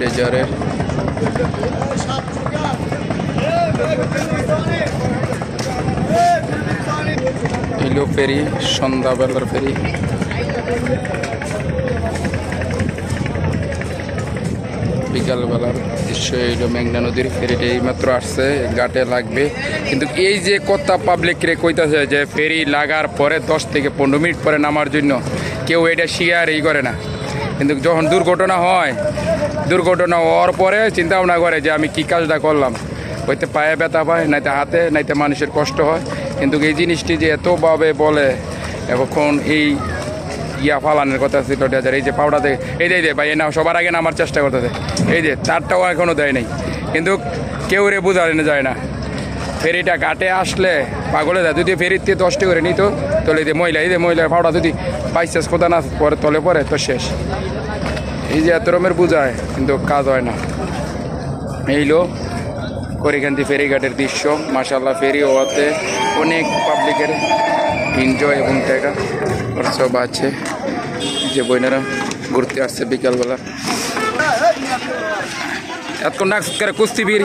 ডেজারের এলো ফেরি, সন্ধ্যাবেলার ফেরি। বিকালবেলার দৃশ্য এলো মেঘনা নদীর, ফেরিটা এইমাত্র আসছে, ঘাটে লাগবে। কিন্তু এই যে কথা পাবলিক রে কইতাছে যে ফেরি লাগার পরে দশ থেকে পনেরো মিনিট পরে নামার জন্য, কেউ এটা শিয়ার এই করে না। কিন্তু যখন দুর্ঘটনা হয়, দুর্ঘটনা হওয়ার পরে চিন্তা ভাবনা করে যে আমি কী কাজটা করলাম। হইতে পায়ে ব্যথা পায়, নাইতে হাতে, নাইতে মানুষের কষ্ট হয়। কিন্তু এই জিনিসটি যে এতভাবে বলে এখন এই ইয়া ফালানের কথা ছিল এই যে পাউডা দেয় এই দেয় যে, ভাই এ নাও, সবার আগে নামার চেষ্টা করতেছে। এই যে, তারটাও এখনও দেয় নাই। কিন্তু কেউ রে বোঝানো যায় না। ফেরিটা ঘাটে আসলে পাগলে যায় যদি ফেরিতে দশটি করে নিত, তাহলে যে মহিলা, এই যে মহিলার ফাউডা যদি বাইচান্স কোথা না পরে, তলে পরে, তো শেষ। এই যে এত রকমের বোঝায়, কিন্তু কাজ হয় না। এইলো করিকান্তি ফেরিঘাটের দৃশ্য মাসাল্লাহ ফেরি হওয়াতে অনেক পাবলিকের এনজয় এবং টাকা সব আছে। যে বইনারা ঘুরতে আসছে বিকালবেলা। এতক্ষণ নাক করে কুস্তি বীর